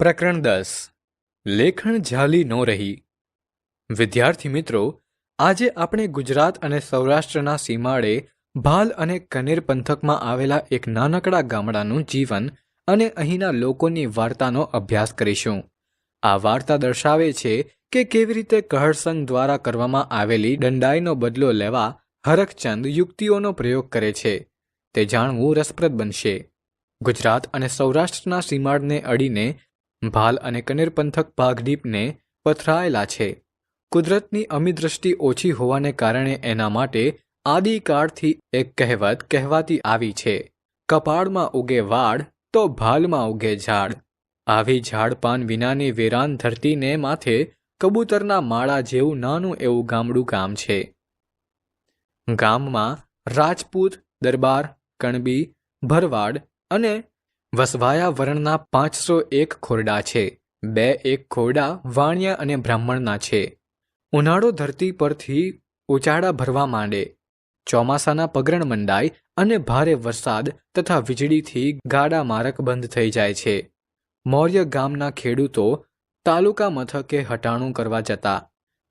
પ્રકરણ દસ. લેખણ ઝાલી ન રહી. વિદ્યાર્થી મિત્રો, આજે આપણે ગુજરાત અને સૌરાષ્ટ્રના સીમાડે ભાલ અને કનેર પંથકમાં આવેલા એક નાનકડા ગામડાનું જીવન અને અહીંના લોકોની વાર્તાનો અભ્યાસ કરીશું. આ વાર્તા દર્શાવે છે કે કેવી રીતે કહળસંગ દ્વારા કરવામાં આવેલી દંડાઈનો બદલો લેવા હરખચંદ યુક્તિઓનો પ્રયોગ કરે છે. તે જાણવું રસપ્રદ બનશે. ગુજરાત અને સૌરાષ્ટ્રના સીમાડને અડીને ભાલ અને કનેર પંથક ભાગડીપને પથરાયેલા છે. કુદરતની અમિદ્રષ્ટિ ઓછી હોવાને કારણે એના માટે આદિકાળથી એક કહેવત કહેવાતી આવી છે. કપાળમાં ઉગે વાડ તો ભાલમાં ઉગે ઝાડ. આવી ઝાડપાન વિનાની વેરાન ધરતીને માથે કબૂતરના માળા જેવું નાનું એવું ગામડું ગામ છે. ગામમાં રાજપૂત, દરબાર, કણબી, ભરવાડ અને વસવાયા વર્ણના પાંચસો એક ખોરડા છે. બે એક ખોરડા વાણિયા અને બ્રાહ્મણના છે. ઉનાળો ધરતી પરથી ઉચાળા ભરવા માંડે. ચોમાસાના પગરણ મંડાય અને ભારે વરસાદ તથા વીજળીથી ગાડા મારક બંધ થઈ જાય છે. મૌર્ય ગામના ખેડૂતો તાલુકા મથકે હટાણું કરવા જતા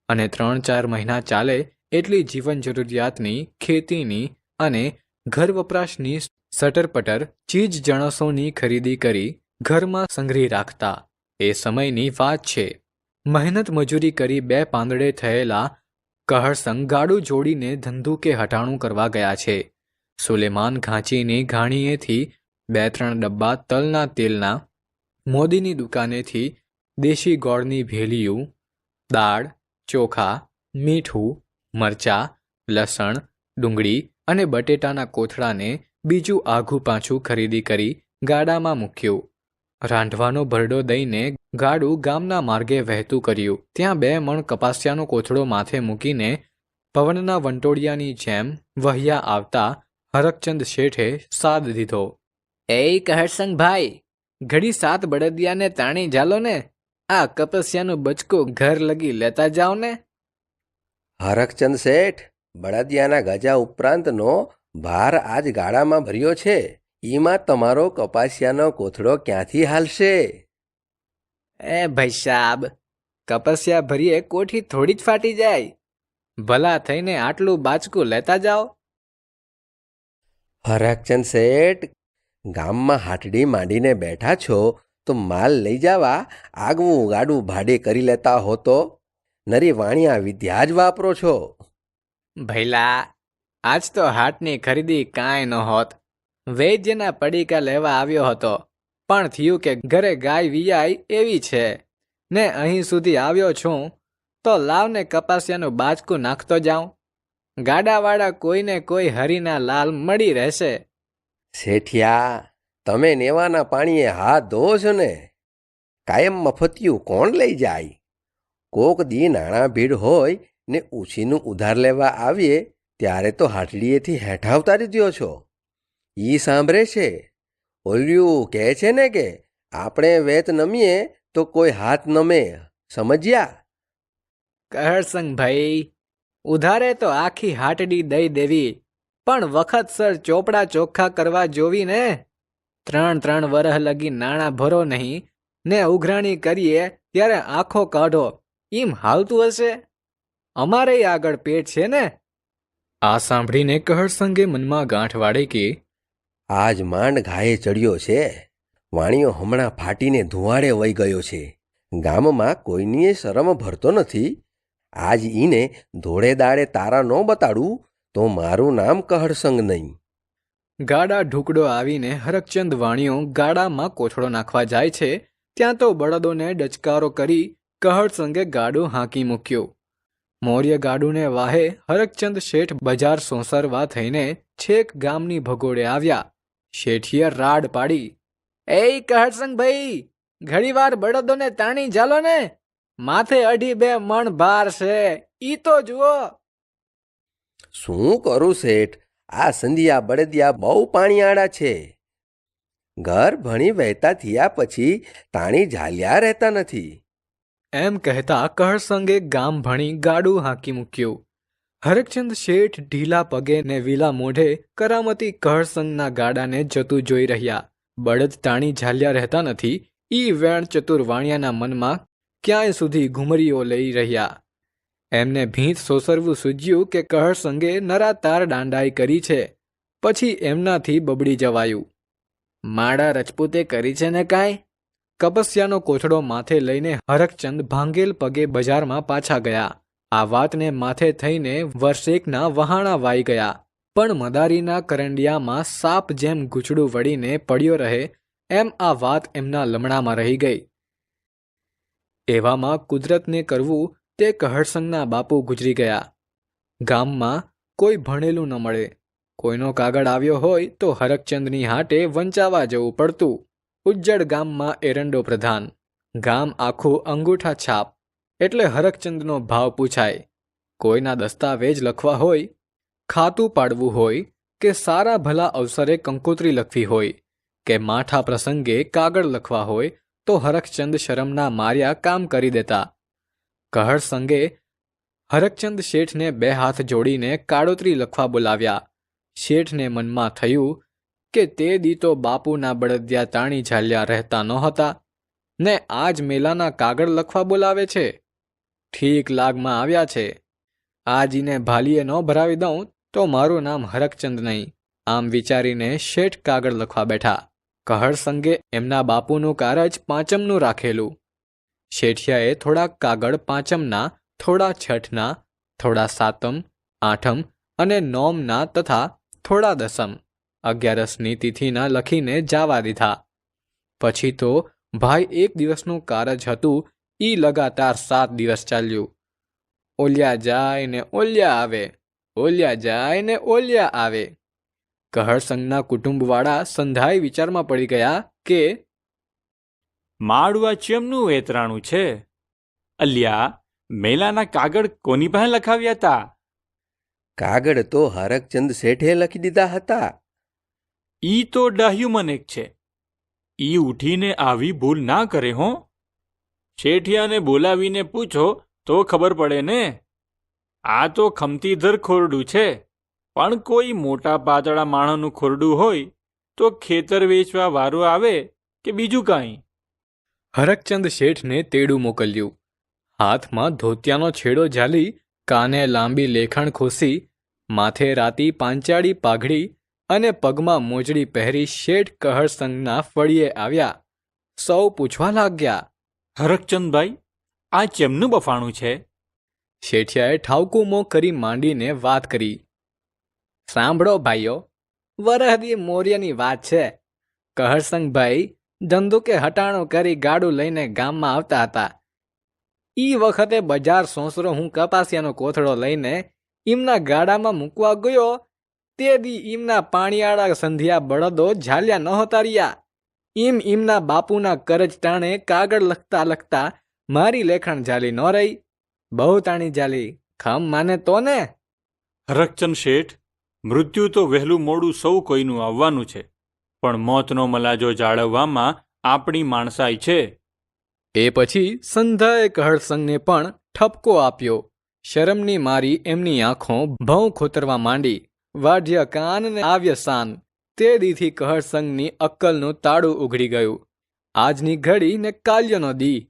અને ત્રણ ચાર મહિના ચાલે એટલી જીવન જરૂરિયાતની, ખેતીની અને ઘર વપરાશની સટરપટર ચીજ જણસોની ખરીદી કરી ઘરમાં સંગ્રહી રાખતા. એ સમયની વાત છે. મહેનત મજૂરી કરી બે પાંદડે થયેલા કહળસંગ ગાડું જોડીને ધંધુ કે હટાણું કરવા ગયા છે. સુલેમાન ઘાંચીની ઘાણીએથી બે ત્રણ ડબ્બા તલના તેલના મોદીની દુકાનેથી દેશી ગોળની ભેલીયું, દાળ, ચોખા, મીઠું, મરચાં, લસણ, ડુંગળી અને બટેટાના કોથળાને બીજું આઘું પાછું ખરીદી કરી ગાડામાં મૂક્યું. રાંધવાનો ભરડો દઈને ગાડું ગામના માર્ગે વહેતું કર્યું. ત્યાં બે મણ કપાસિયાનો કોથળો માથે મૂકીને પવનના વંટોળિયાની જેમ વહ્યા આવતા હરકચંદ શેઠે સાદ દીધો. એ કહરસંગ ભાઈ ઘડી સાત બળદિયાને તાણી જાલો ને? આ કપસિયાનું બચકું ઘર લગી લેતા જાઓ ને? હરકચંદ શેઠ બળદિયાના ગજા ઉપરાંતનો ભાર આજ ગાળામાં ભર્યો છે. એમાં તમારો કપાસિયાનો કોથળો ક્યાંથી હાલશે? એ ભાઈ સાબ કપાસિયા ભરીએ કોઠી થોડી જ ફાટી જાય. ભલા થઈને આટલું બાચકું લેતા જાઓ. હરકચંદ શેઠ ગામમાં હાટડી માંડીને બેઠા છો તો માલ લઈ જવા આગવું ગાડું ભાડે કરી લેતા હો તો નરી વાણિયા વિદ્યા જ વાપરો છો. ભૈલા, આજ તો હાટની ખરીદી કાંઈ ન હોત. વૈદ્યના પડીકા લેવા આવ્યો હતો, પણ થયું કે ઘરે ગાય વિયાય એવી છે. ને અહીં સુધી આવ્યો છું, તો લાવને કપાસિયાનું બાચકું નાખતો જાઉં. ગાડાવાળા કોઈને કોઈ હરીના લાલ મળી રહેશે. શેઠિયા, તમે નેવાના પાણીએ હાથ ધો છો ને? કાયમ મફતિયું કોણ લઈ જાય? કોક દી નાણાં ભીડ હોય ને ઉછીનું ઉધાર લેવા આવીએ, ત્યારે તો હાટડીએથી હેઠા ઉતારી દ્યો છો. ઈ સાંભળે છે. ઓલ્યું કહે છે ને કે, આપણે વેત નમીએ તો કોઈ હાથ નમે. સમજ્યા? કહરસંગ ભાઈ, ઉધારે તો આખી હાટડી દઈ દેવી, પણ વખતસર ચોપડા ચોખ્ખા કરવા જોવી ને? ત્રણ ત્રણ વરહ લગી નાણાં ભરો નહીં, ને ઉઘરાણી કરીએ, ત્યારે આંખો કાઢો, ઈમ હાલતું હશે? અમારે આગળ પેટ છે ને? આ સાંભળીને કહરસંગે મનમાં ગાંઠ વાળે કે આજ માંડ ઘાયે ચડ્યો છે. વાણીઓ હમણાં ફાટીને ધુવાડે વહી ગયો છે. ગામમાં કોઈનીએ શરમ ભરતો નથી. આજ ઈને ધોળે દાડે તારા ન બતાડું તો મારું નામ કહળસંગ નહીં. ગાડા ઢુકડો આવીને હરકચંદ વાણીઓ ગાડામાં કોથળો નાખવા જાય છે. ત્યાં તો બળદોને ડચકારો કરી કહળસંગે ગાડો હાંકી મૂક્યું. મૌર્ય ગાડુને વાહે હરકચંદ શેઠ બજાર સોંસરવા થઈને છેક ગામની ભગોડે આવ્યા. શેઠીએ રાડ પાડી એ કહળસંગ ભાઈ ઘણીવાર બળદોને તાણી જાલો ને? માથે અઢી બે મણ ભાર છે, ઈ તો જુઓ. શું કરું શેઠ? આ સંધિયા બળદિયા બહુ પાણીયાળા છે. ઘર ભણી વહેતા થયા પછી તાણી ઝાલ્યા રહેતા નથી. એમ કહેતા કહળસંગે ગામ ભણી ગાડું હાંકી મૂક્યું. હરકચંદ શેઠ ઢીલા પગે ને વિલા મોઢે કરામતી કહળસંગના ગાડાને જતું જોઈ રહ્યા. બળદ તાણી ઝાલ્યા રહેતા નથી, ઈ વેણ ચતુર્વાણિયાના મનમાં ક્યાંય સુધી ઘુમરીઓ લઈ રહ્યા. એમને ભીંત સોસરવું સૂજ્યું કે કહરસંગે નરાતાર દાંડાઈ કરી છે, પછી એમનાથી બબડી જવાયું. માડા રજપૂતે કરી છે ને કાંઈ? કપસ્યાનો કોથળો માથે લઈને હરકચંદ ભાંગેલ પગે બજારમાં પાછા ગયા. આ વાતને માથે થઈને વર્ષેકના વહાણા વાઈ ગયા. પણ મદારીના કરંડિયામાં સાપ જેમ ગૂંચડું વળીને પડ્યો રહે, એમ આ વાત એમના લમણામાં રહી ગઈ. એવામાં કુદરતને કરવું તે કહરસંગના બાપુ ગુજરી ગયા. ગામમાં કોઈ ભણેલું ન મળે. કોઈનો કાગળ આવ્યો હોય તો હરકચંદની હાટે વંચાવા જવું પડતું. ઉજ્જડ ગામમાં એરંડો પ્રધાન. ગામ આખું અંગૂઠા છાપ. એટલે હરકચંદનો ભાવ પૂછાય. કોઈના દસ્તાવેજ લખવા હોય, ખાતું પાડવું હોય, કે સારા ભલા અવસરે કંકોત્રી લખવી હોય, કે માઠા પ્રસંગે કાગળ લખવા હોય, તો હરકચંદ શરમના માર્યા કામ કરી દેતા. કહર સંગે હરકચંદ શેઠને બે હાથ જોડીને કાળોતરી લખવા બોલાવ્યા. શેઠને મનમાં થયું કે તે દી તો બાપુના બળદિયા તાણી ઝાલ્યા રહેતા નહોતા, ને આજ મેલાના કાગળ લખવા બોલાવે છે? ઠીક લાગમાં આવ્યા છે. આજીને ભાલીએ ન ભરાવી દઉં તો મારું નામ હરકચંદ નહીં. આમ વિચારીને શેઠ કાગળ લખવા બેઠા. કહળ સંગે એમના બાપુનું કારજ પાંચમનું રાખેલું. શેઠિયાએ થોડા કાગળ પાંચમના, થોડા છઠના, થોડા સાતમ, આઠમ અને નોમના તથા થોડા દસમ અગિયારસની તિથિના લખીને જાવા દીધા. પછી તો ભાઈ એક દિવસનું કારજ હતું એ લગાતાર સાત દિવસ ચાલ્યું. ઓલિયા જાય ને ઓલિયા આવે ઓલિયા જાય ને ઓલિયા આવે. કહળસંગના કુટુંબવાળા સંધાય વિચારમાં પડી ગયા કે માળું આ ચેમનું વેતરાણું છે? અલ્યા મેલાના કાગળ કોની પાસે લખાવ્યા હતા કાગળ તો હરકચંદ શેઠે લખી દીધા હતા. ઈ તો ડાહ્યું એક છે. ઈ ઉઠીને આવી ભૂલ ના કરે હો. શેઠિયાને બોલાવીને પૂછો તો ખબર પડે ને? આ તો ખમતીધર ખોરડું છે. પણ કોઈ મોટા પાતળા માણસનું ખોરડું હોય તો ખેતર વેચવા વારો આવે કે બીજું કાંઈ? હરકચંદ શેઠને તેડું મોકલ્યું. હાથમાં ધોતિયાનો છેડો ઝાલી કાને લાંબી લેખણ ખોસી, માથે રાતી પાંચાળી પાઘડી અને પગમાં મોજડી પહેરી શેઠ કહરસંગના ફળીએ આવ્યા. સૌ પૂછવા લાગ્યા, હરકચંદભાઈ, આ ચેમનું બફાણું છે? શેઠિયાએ ઠાવકું મોં કરી માંડીને વાત કરી. સાંભળો ભાઈઓ, વરહદી મોર્યની વાત છે. કહરસંગભાઈ ધંધુકે હટાણું કરી ગાડું લઈને ગામમાં આવતા હતા. ઈ વખતે બજાર સોંસરો હું કપાસિયાનો કોથળો લઈને ઈમના ગાડામાં મૂકવા ગયો તે દી ઈમના પાણીયાળા સંધ્યા બળદો ઝાલ્યા નહોતા રહ્યા ઈમ ઈમના બાપુના કરજ ટાણે કાગળ લખતા લખતા મારી લેખણ ઝાલી ન રહી. બહુ તાણી ઝાલી ખમ માને તો ને હરકચંદ શેઠ મૃત્યુ તો વહેલું મોડું સૌ કોઈનું આવવાનું છે પણ મોતનો મલાજો જાળવવામાં આપણી માણસાઈ છે. એ પછી સંધાએ કહળસંગને પણ ઠપકો આપ્યો. શરમની મારી એમની આંખો ભઉં ખોતરવા માંડી. વાઢ્ય કાન ને આવ્ય સાન. તે દીથી કહળસંગની અક્કલનું તાળું ઉઘડી ગયું. આજની ઘડી ને કાલ્યનો દી.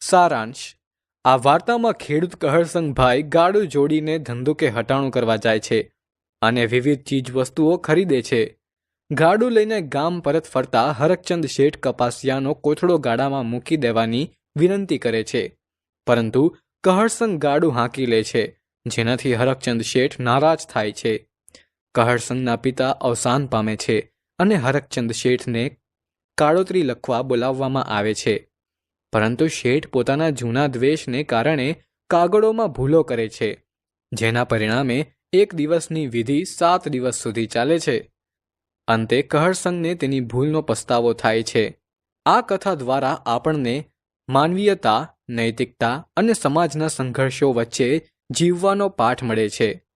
સારાંશ. આ વાર્તામાં ખેડૂત કહળસંગભાઈ ગાડું જોડીને ધંધુકે હટાણું કરવા જાય છે અને વિવિધ ચીજ વસ્તુઓ ખરીદે છે. ગાડું લઈને ગામ પરત ફરતા હરકચંદ શેઠ કપાસિયાનો કોથળો ગાડામાં મૂકી દેવાની વિનંતી કરે છે. પરંતુ કહળસંગ ગાડું હાંકી લે છે. જેનાથી હરકચંદ શેઠ નારાજ થાય છે. કહરસંગના પિતા અવસાન પામે છે અને હરકચંદ શેઠને કાળોતરી લખવા બોલાવવામાં આવે છે. પરંતુ શેઠ પોતાના જૂના દ્વેષને કારણે કાગળોમાં ભૂલો કરે છે, જેના પરિણામે એક દિવસની વિધિ સાત દિવસ સુધી ચાલે છે. અંતે કહરસંગને તેની ભૂલનો પસ્તાવો થાય છે. આ કથા દ્વારા આપણને માનવીયતા, નૈતિકતા અને સમાજના સંઘર્ષો વચ્ચે જીવવાનો પાઠ મળે છે.